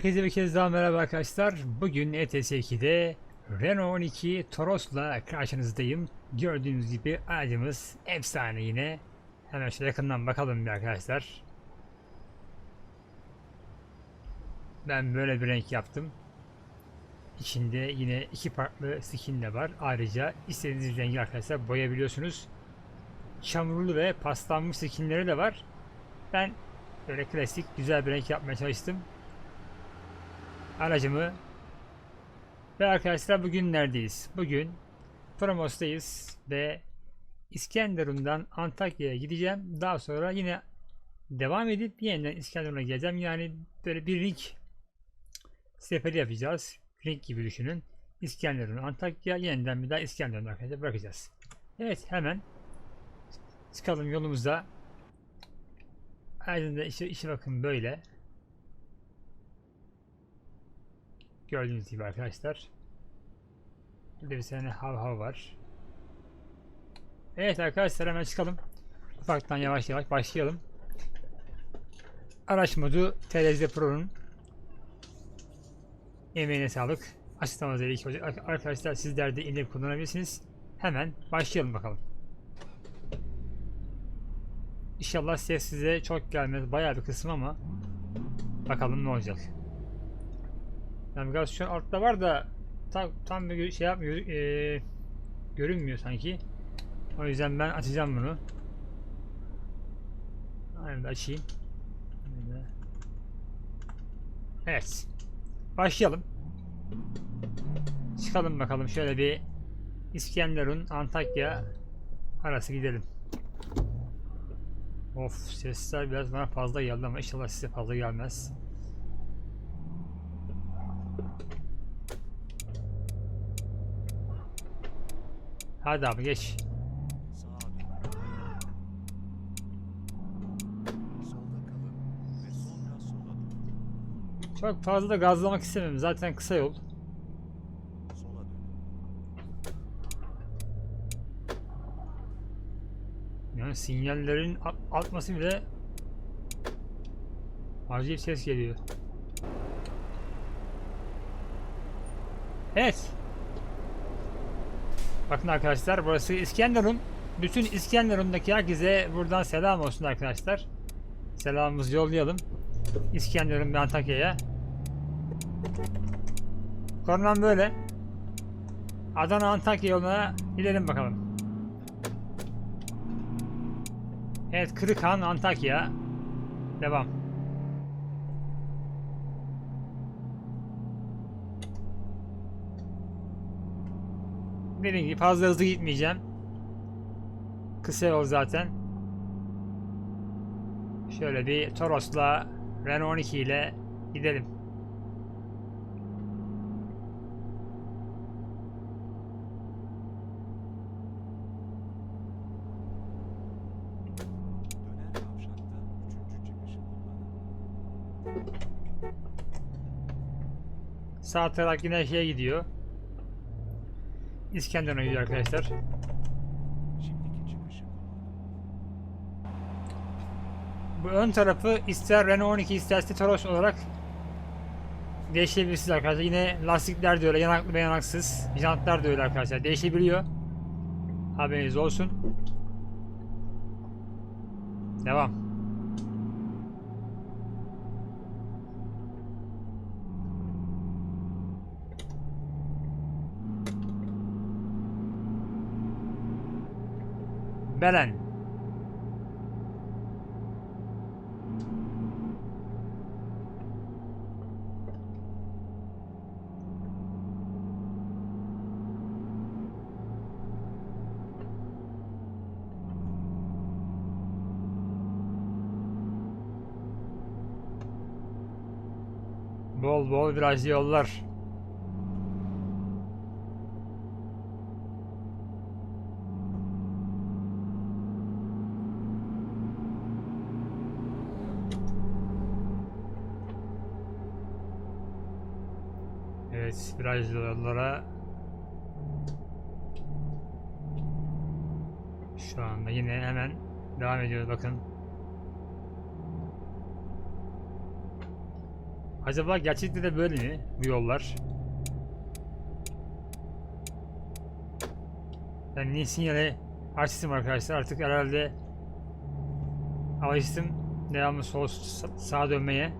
Herkese bir kez daha merhaba arkadaşlar. Bugün E ETS 2'de Renault 12 Toros'la karşınızdayım. Gördüğünüz gibi aracımız efsane yine. Hemen şöyle yakından bakalım bir arkadaşlar. Ben böyle bir renk yaptım. İçinde yine iki farklı skin de var. Ayrıca istediğiniz rengi arkadaşlar boyayabiliyorsunuz. Çamurlu ve paslanmış skinleri de var. Ben böyle klasik güzel bir renk yapmaya çalıştım aracımı ve arkadaşlar bugün neredeyiz? Bugün Promos'tayız ve İskenderun'dan Antakya'ya gideceğim. Daha sonra yine devam edip yeniden İskenderun'a geleceğim. Yani böyle bir ring seferi yapacağız. Ring gibi düşünün. İskenderun, Antakya, yeniden bir daha İskenderun arkadaşlar bırakacağız. Evet hemen çıkalım yolumuza. Aydın'da işi, işi bakın böyle. Gördüğünüz gibi arkadaşlar. Burada bir tane hav hav var. Evet arkadaşlar hemen çıkalım. Ufaktan yavaş yavaş başlayalım. Araç modu TRZ Pro'nun emeğine sağlık. Açıklamada ilk olacak. Arkadaşlar sizler de indirip kullanabilirsiniz. Hemen başlayalım bakalım. İnşallah ses size çok gelmez. Bayağı bir kısım ama bakalım ne olacak. Navigasyon altta var da tam, tam bir şey yapmıyor, e, görünmüyor sanki. O yüzden ben açacağım bunu. Aynen açayım. Evet. Başlayalım. Çıkalım bakalım şöyle bir İskenderun Antakya arası gidelim. Of sesler biraz bana fazla geldi ama inşallah size fazla gelmez. Hadi abi geç. Çok fazla da gazlamak istemiyorum. Zaten kısa yol. Yani sinyallerin atması bile acayip ses geliyor. Evet. Bakın arkadaşlar burası İskenderun. Bütün İskenderun'daki herkese buradan selam olsun arkadaşlar. Selamımızı yollayalım. İskenderun ve Antakya'ya. Konum böyle. Adana Antakya yoluna gidelim bakalım. Evet Kırıkhan Antakya. Devam. Dediğim gibi fazla hızlı gitmeyeceğim. Kısa yol zaten. Şöyle bir Toros'la Renault 12 ile gidelim. Sağ taraf yine şeye gidiyor. İskenderun'a gidiyor arkadaşlar. Bu ön tarafı ister Renault 12 isterse Toros olarak değişebilirsiniz arkadaşlar. Yine lastikler de öyle yanaklı ve yanaksız. Jantlar da öyle arkadaşlar. Değişebiliyor. Haberiniz olsun. Devam. Belen. Bol bol virajlı yollar. Evet, virajlı yollara şu anda yine hemen devam ediyoruz bakın. Acaba gerçekte de böyle mi bu yollar? Ben niye sinyale açtım arkadaşlar artık herhalde alıştım devamlı sol sa- sağa dönmeye.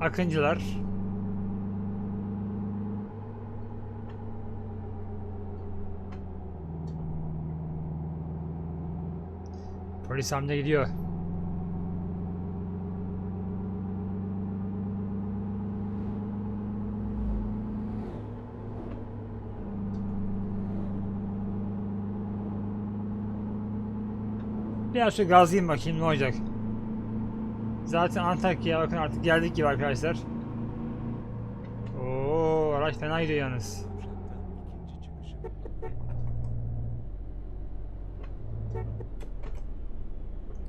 Akıncılar. Polis amca gidiyor. Biraz şu gazlayayım bakayım ne olacak. Zaten Antakya'ya bakın artık geldik gibi arkadaşlar. Oo araç fena gidiyor yalnız.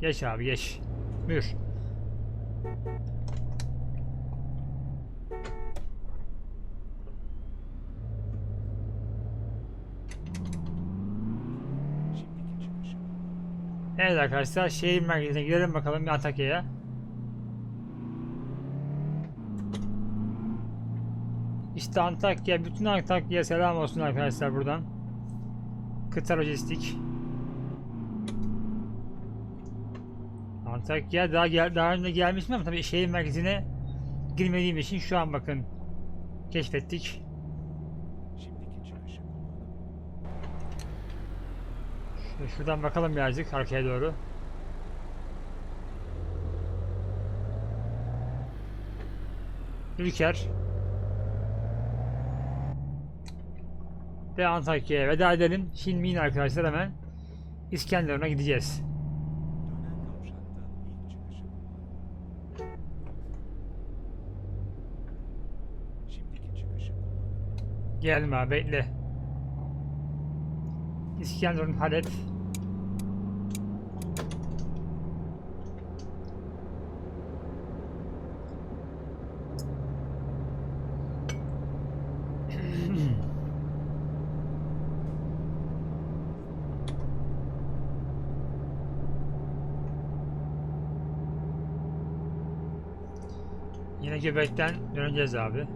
Geç abi geç. Buyur. Evet arkadaşlar şehir merkezine gidelim bakalım bir. İşte Antakya, bütün Antakya'ya selam olsun arkadaşlar buradan. Kıta Lojistik. Antakya daha gel daha önce gelmiştim ama tabii şehir merkezine girmediğim için şu an bakın keşfettik. Şuradan bakalım birazcık arkaya doğru. Ülker. Ve Antakya'ya veda edelim. Şimdi yine arkadaşlar hemen İskenderun'a gideceğiz. Gelme bekle. İskenderun Halep. Yine göbekten döneceğiz abi.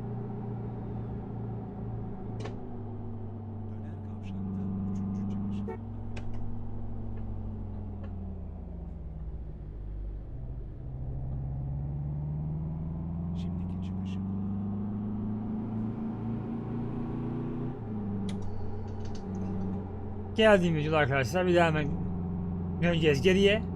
Geldiğimiz yol arkadaşlar bir daha hemen döneceğiz geriye.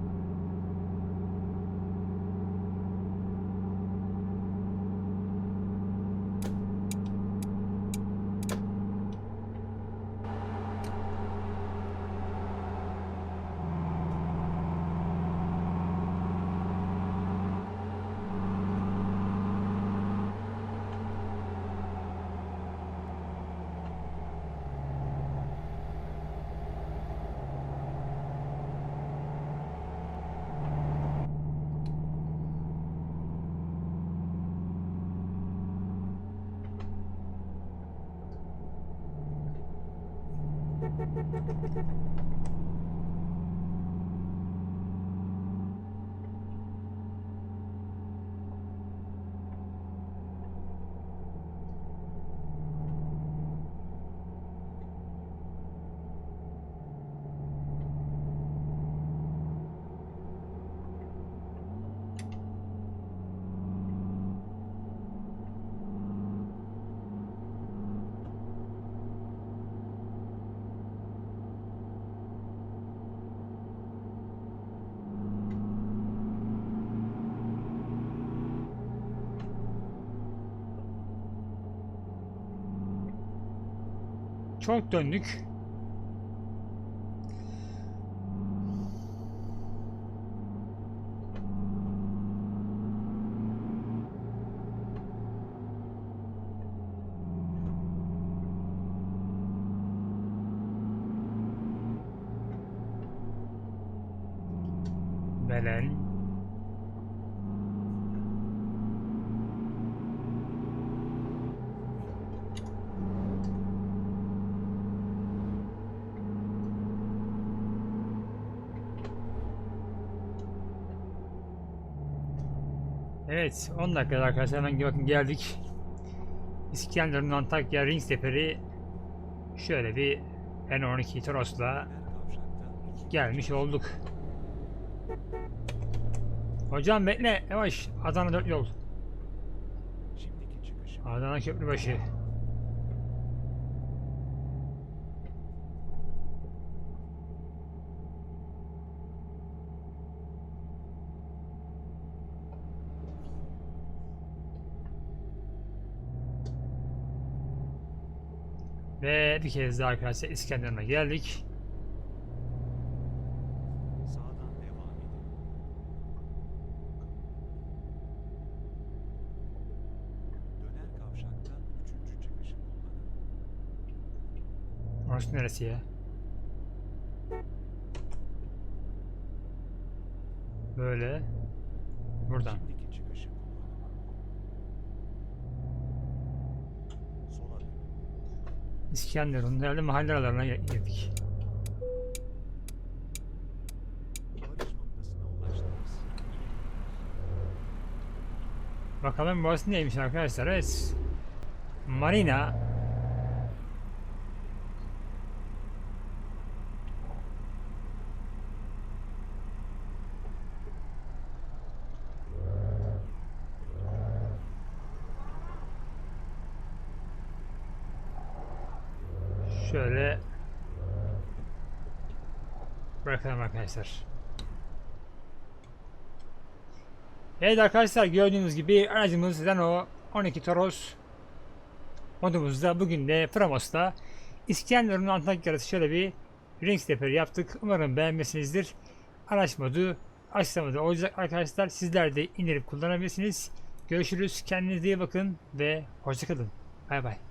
Çok döndük. Evet 10 dakikada arkadaşlar hemen bakın geldik. İskenderun Antakya Ring Seferi şöyle bir N12 Toros'la gelmiş olduk. Hocam bekle yavaş Adana 4 yol. Adana Köprübaşı. Ve bir kez daha arkadaşlar İskenderun'a geldik. Orası neresi ya? Böyle. Buradan. İskenderun herhalde mahalle aralarına girdik. Bakalım burası neymiş arkadaşlar. Evet. Marina. Şöyle bırakalım arkadaşlar. Evet arkadaşlar gördüğünüz gibi aracımız Renault 12 Toros modumuzda bugün de Promos'ta İskenderun Antakya şöyle bir ring stepper yaptık. Umarım beğenmişsinizdir. Araç modu açıklamada olacak arkadaşlar. Sizler de indirip kullanabilirsiniz. Görüşürüz. Kendinize iyi bakın ve hoşçakalın. Bay bay.